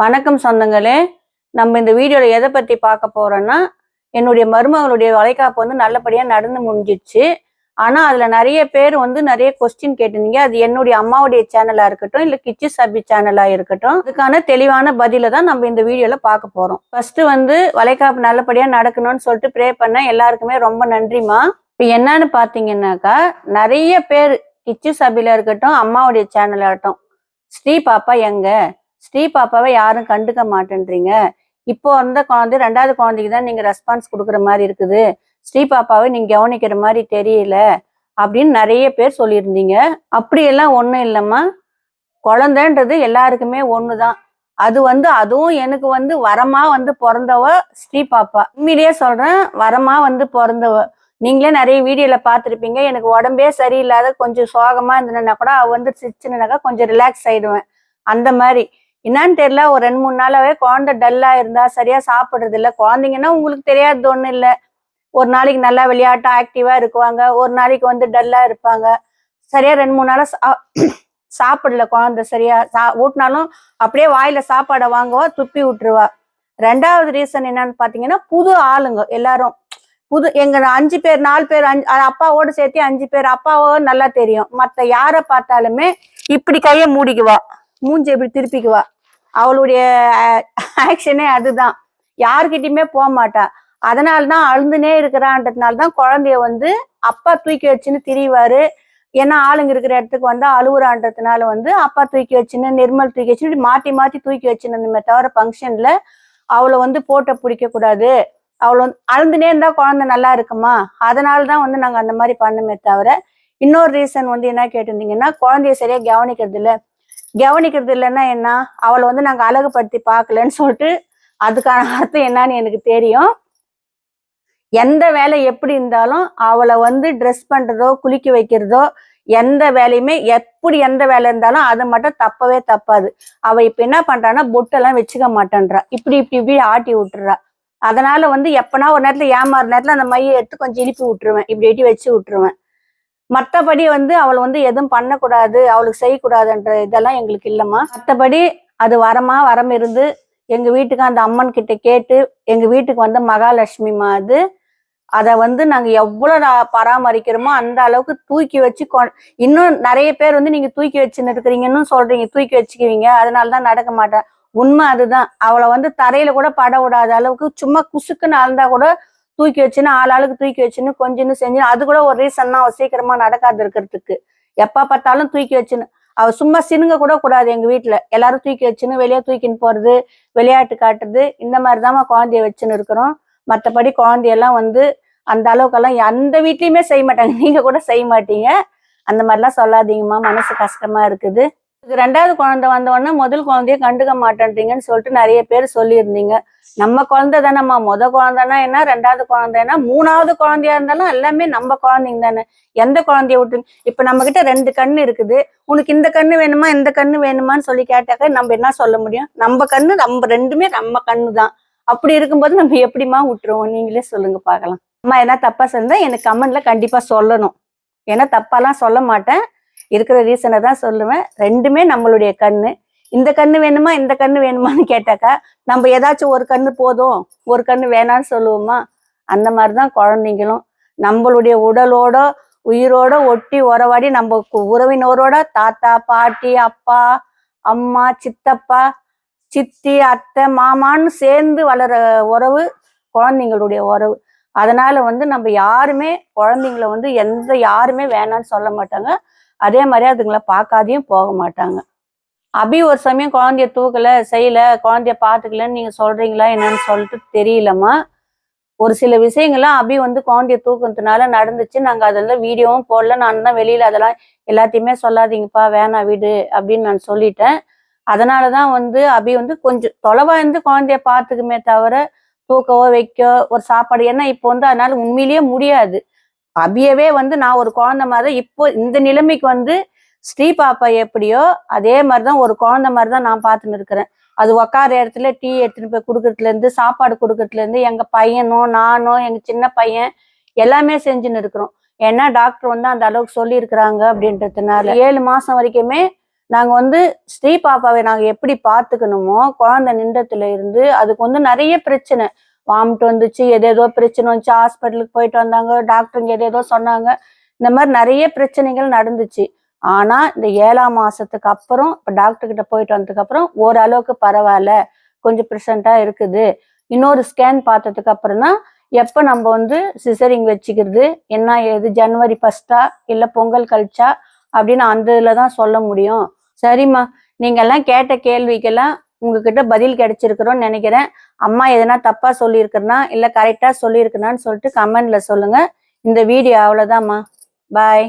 வணக்கம் சொந்தங்களே. நம்ம இந்த வீடியோவில் எதை பற்றி பார்க்க போறோம்னா என்னுடைய மருமகளுடைய வளைகாப்பு வந்து நல்லபடியாக நடந்து முடிஞ்சிச்சு. ஆனால் அதில் நிறைய பேர் வந்து நிறைய கொஸ்டின் கேட்டிருந்தீங்க. அது என்னுடைய அம்மாவுடைய சேனலாக இருக்கட்டும் இல்லை கிச்சி சபி சேனலாக இருக்கட்டும். அதுக்கான தெளிவான பதிலை தான் நம்ம இந்த வீடியோவில் பார்க்க போகிறோம் ஃபர்ஸ்ட் வந்து வளைகாப்பு நல்லபடியாக நடக்கணும்னு சொல்லிட்டு ப்ரே பண்ண எல்லாருக்குமே ரொம்ப நன்றிம்மா. இப்போ என்னன்னு பார்த்தீங்கன்னாக்கா நிறைய பேர் கிச்சி சபில இருக்கட்டும் அம்மாவுடைய சேனலாகட்டும் ஸ்ரீ பாப்பா எங்க? ஸ்ரீ பாப்பாவை யாரும் கண்டுக்க மாட்டேன்றீங்க. இப்போ வந்த குழந்தை ரெண்டாவது குழந்தைக்கு தான் நீங்க ரெஸ்பான்ஸ் கொடுக்குற மாதிரி இருக்குது. ஸ்ரீ பாப்பாவை நீங்க கவனிக்கிற மாதிரி தெரியல அப்படின்னு நிறைய பேர் சொல்லியிருந்தீங்க. அப்படியெல்லாம் ஒன்றும் இல்லைம்மா. குழந்தைன்றது எல்லாருக்குமே ஒன்று தான் அது வந்து அதுவும் எனக்கு வந்து வரமா வந்து பிறந்தவ ஸ்ரீ பாப்பா. உண்மையிலேயே சொல்றேன் வரமா வந்து பிறந்தவ. நீங்களே நிறைய வீடியோல பார்த்துருப்பீங்க. எனக்கு உடம்பே சரியில்லாத கொஞ்சம் சோகமா இருந்ததுன்னா கூட அவ வந்து சிரிச்சுனாக்கா கொஞ்சம் ரிலாக்ஸ் ஆயிடுவேன். அந்த மாதிரி. என்னன்னு தெரியல ஒரு ரெண்டு மூணு நாளாவே குழந்தை டல்லா இருந்தா சரியா சாப்பிடுறது இல்லை. குழந்தைங்கன்னா உங்களுக்கு தெரியாதது ஒன்றும் இல்லை. ஒரு நாளைக்கு நல்லா விளையாட்டு ஆக்டிவா இருக்குவாங்க. ஒரு நாளைக்கு வந்து டல்லா இருப்பாங்க. சரியா ரெண்டு மூணு நாளா சா- சாப்பிடல குழந்தை சரியா. சா ஊட்டினாலும் அப்படியே வாயில சாப்பாடை வாங்குவா துப்பி விட்டுருவா. ரெண்டாவது ரீசன் என்னன்னு பாத்தீங்கன்னா புது ஆளுங்க எல்லாரும். புது எங்க அஞ்சு பேர் நாலு பேர் அஞ்சு அப்பாவோட சேர்த்து அஞ்சு பேர் அப்பாவோ நல்லா தெரியும். மற்ற யாரை பார்த்தாலுமே இப்படி கையை மூடிக்குவா. மூஞ்சி இப்படி திருப்பிக்குவா. அவளுடைய ஆக்ஷனே அதுதான். யாருக்கிட்டையுமே போக மாட்டா. அதனால தான் அழுந்துனே இருக்கிறான்றதுனால தான் குழந்தைய வந்து அப்பா தூக்கி வச்சுன்னு திரிவாரு. ஏன்னா ஆளுங்க இருக்கிற இடத்துக்கு வந்து அழுவுறான்றதுனால வந்து அப்பா தூக்கி வச்சுன்னு நிர்மல் தூக்கி வச்சுன்னு இப்படி மாத்தி மாத்தி தூக்கி வச்சுன்னு தவிர ஃபங்க்ஷனில் அவளை வந்து போட்டோ பிடிக்க கூடாது. அவளை வந்து அழுந்துனே இருந்தா குழந்தை நல்லா இருக்குமா? அதனால தான் வந்து நாங்க அந்த மாதிரி பண்ணுமே தவிர இன்னொரு ரீசன் வந்து என்ன கேட்டிருந்தீங்கன்னா குழந்தைய சரியா கவனிக்கிறது இல்லை கவனிக்கிறது இல்லைன்னா என்ன? அவளை வந்து நாங்கள் அழகுபடுத்தி பார்க்கலன்னு சொல்லிட்டு அதுக்கான அர்த்தம் என்னன்னு எனக்கு தெரியும். எந்த வேலை எப்படி இருந்தாலும் அவளை வந்து ட்ரெஸ் பண்ணுறதோ குளிக்க வைக்கிறதோ எந்த வேலையுமே எப்படி எந்த வேலை இருந்தாலும் அது மட்டும் தப்பவே தப்பாது. அவள் இப்போ என்ன பண்ணுறான்னா பொட்டெல்லாம் வச்சுக்க மாட்டேன்றா. இப்படி இப்படி இப்படி ஆட்டி விட்டுறா. அதனால வந்து எப்பனா ஒரு நேரத்தில் ஏமாறு நேரத்தில் அந்த மையை எடுத்து கொஞ்சம் இழுப்பி விட்டுருவேன். இப்படி இப்படி வச்சு விட்டுருவேன். மற்றபடி வந்து அவளை வந்து எதுவும் பண்ணக்கூடாது அவளுக்கு செய்யக்கூடாதுன்ற இதெல்லாம் எங்களுக்கு இல்லைம்மா. மற்றபடி அது வரமா வரம் இருந்து எங்க வீட்டுக்கு அந்த அம்மன் கிட்ட கேட்டு எங்க வீட்டுக்கு வந்த மகாலட்சுமிமா அது அதை வந்து நாங்க எவ்வளவு பராமரிக்கிறோமோ அந்த அளவுக்கு தூக்கி வச்சு கொ- இன்னும் நிறைய பேர் வந்து நீங்க தூக்கி வச்சுன்னு இருக்கிறீங்கன்னு சொல்றீங்க தூக்கி வச்சுக்குவீங்க அதனால தான் நடக்க மாட்டேன். உண்மை அதுதான். அவளை வந்து தரையில கூட பட விடாத அளவுக்கு சும்மா குசுக்குன்னு அழுந்தா கூட தூக்கி வச்சுன்னு ஆள் ஆளுக்கு தூக்கி வச்சுன்னு கொஞ்சம்னு செஞ்சு அது கூட ஒரு ரீசன் தான். அவ சீக்கிரமா நடக்காது இருக்கிறதுக்கு. எப்ப பார்த்தாலும் தூக்கி வச்சுன்னு. அவ சும்மா சினுங்க கூட கூடாது எங்க வீட்டுல எல்லாரும் தூக்கி வச்சுன்னு வெளியே தூக்கின்னு போறது விளையாட்டு காட்டுறது இந்த மாதிரி தான் குழந்தைய வச்சுன்னு இருக்கிறோம். மற்றபடி குழந்தையெல்லாம் வந்து அந்த அளவுக்கெல்லாம் எந்த வீட்லயுமே செய்ய மாட்டாங்க. நீங்க கூட செய்ய மாட்டீங்க. அந்த மாதிரிலாம் சொல்லாதீங்கம்மா. மனசு கஷ்டமா இருக்குது. ரெண்டாவது குழந்தை வந்தவொடனே முதல் குழந்தைய கண்டுக்க மாட்டேன்றீங்கன்னு சொல்லிட்டு நிறைய பேர் சொல்லியிருந்தீங்க. நம்ம குழந்தை தானேம்மா. முத குழந்தைனா என்ன? ரெண்டாவது குழந்தைனா மூணாவது குழந்தையா இருந்தாலும் எல்லாமே நம்ம குழந்தைங்க தானே. எந்த குழந்தைய விட்டு? இப்ப நம்ம கிட்ட ரெண்டு கண்ணு இருக்குது. உனக்கு இந்த கண்ணு வேணுமா? இந்த கண்ணு வேணுமான்னு சொல்லி கேட்டாக்க நம்ம என்ன சொல்ல முடியும்? நம்ம கண்ணு நம்ம ரெண்டுமே நம்ம கண்ணு தான். அப்படி இருக்கும்போது நம்ம எப்படிம்மா விட்டுருவோம்? நீங்களே சொல்லுங்க பார்க்கலாம். அம்மா என்ன தப்பா செஞ்சா எனக்கு கமெண்ட்ல கண்டிப்பா சொல்லணும். ஏன்னா தப்பாலாம் சொல்ல மாட்டேன். இருக்கிற ரீசனை தான் சொல்லுவேன். ரெண்டுமே நம்மளுடைய கண்ணு. இந்த கண்ணு வேணுமா? இந்த கண்ணு வேணுமான்னு கேட்டாக்கா நம்ம ஏதாச்சும் ஒரு கண்ணு போதும் ஒரு கண்ணு வேணாம்னு சொல்லுவோமா? அந்த மாதிரி தான் குழந்தைங்களும். நம்மளுடைய உடலோட உயிரோட ஒட்டி உறவாடி நம்ம உறவினோரோட உறவினரோட தாத்தா பாட்டி அப்பா அம்மா சித்தப்பா சித்தி அத்தை மாமான்னு சேர்ந்து வளர உறவு குழந்தைங்களுடைய உறவு. அதனால வந்து நம்ம யாருமே குழந்தைங்கள வந்து எந்த யாருமே வேணாம்னு சொல்ல மாட்டாங்க. அதே மாதிரி அதுங்களை பார்க்காதையும் போக மாட்டாங்க. அபி ஒரு சமயம் குழந்தைய தூக்கல செய்யல குழந்தைய பார்த்துக்கலன்னு நீங்க சொல்றீங்களா என்னன்னு சொல்லிட்டு தெரியலம்மா. ஒரு சில விஷயங்கள்லாம் அபி வந்து குழந்தைய தூக்குறதுனால நடந்துச்சு. நாங்கள் அதெல்லாம் வீடியோவும் போடல. நான் தான் வெளியில் அதெல்லாம் எல்லாத்தையுமே சொல்லாதீங்கப்பா வேணாம் வீடு அப்படின்னு நான் சொல்லிட்டேன். அதனாலதான் வந்து அபி வந்து கொஞ்சம் தொலைவா இருந்து குழந்தைய பார்த்துக்குமே தவிர தூக்கவோ வைக்க ஒரு சாப்பாடு. ஏன்னா இப்போ வந்து அதனால உண்மையிலேயே முடியாது. அபியவே வந்து நான் ஒரு குழந்தை மாதிரி தான் இப்போ இந்த நிலைமைக்கு வந்து ஸ்ரீ பாப்பா எப்படியோ அதே மாதிரிதான் ஒரு குழந்தை மாதிரி தான் நான் பார்த்துன்னு இருக்கிறேன். அது உக்கார இடத்துல டீ எடுத்துட்டு போய் கொடுக்கறதுல இருந்து சாப்பாடு கொடுக்கறதுல இருந்து எங்க பையனும் நானும் எங்க சின்ன பையன் எல்லாமே செஞ்சுன்னு இருக்கிறோம். ஏன்னா டாக்டர் வந்து அந்த அளவுக்கு சொல்லி இருக்கிறாங்க அப்படின்றதுனால ஏழு மாசம் வரைக்குமே நாங்க வந்து ஸ்ரீ பாப்பாவை நாங்க எப்படி பாத்துக்கணுமோ குழந்தை நின்றத்துல இருந்து அதுக்கு வந்து நிறைய பிரச்சனை. வாமிட்டு வந்துச்சு எதேதோ பிரச்சனை வந்துச்சு ஹாஸ்பிட்டலுக்கு போயிட்டு வந்தாங்க டாக்டருங்க எதேதோ சொன்னாங்க. இந்த மாதிரி நிறைய பிரச்சனைகள் நடந்துச்சு. ஆனா இந்த ஏழாம் மாசத்துக்கு அப்புறம் இப்போ டாக்டர் கிட்ட போயிட்டு வந்ததுக்கு அப்புறம் ஓரளவுக்கு பரவாயில்ல. கொஞ்சம் ப்ரெசண்டா இருக்குது. இன்னொரு ஸ்கேன் பார்த்ததுக்கு அப்புறம் தான் எப்போ நம்ம வந்து சிசரிங் வச்சுக்கிறது என்ன ஏது ஜனவரி ஃபர்ஸ்டா இல்லை பொங்கல் கழிச்சா அப்படின்னு அந்த இதில் தான் சொல்ல முடியும். சரிம்மா நீங்கெல்லாம் கேட்ட கேள்விக்கெல்லாம் உங்ககிட்ட பதில் கிடைச்சிருக்கிறோன்னு நினைக்கிறேன். அம்மா எதனா தப்பா சொல்லியிருக்கிறனா இல்லை கரெக்டாக சொல்லியிருக்கிறனான்னு சொல்லிட்டு கமெண்ட்ல சொல்லுங்க. இந்த வீடியோ அவ்வளோதாம்மா பாய்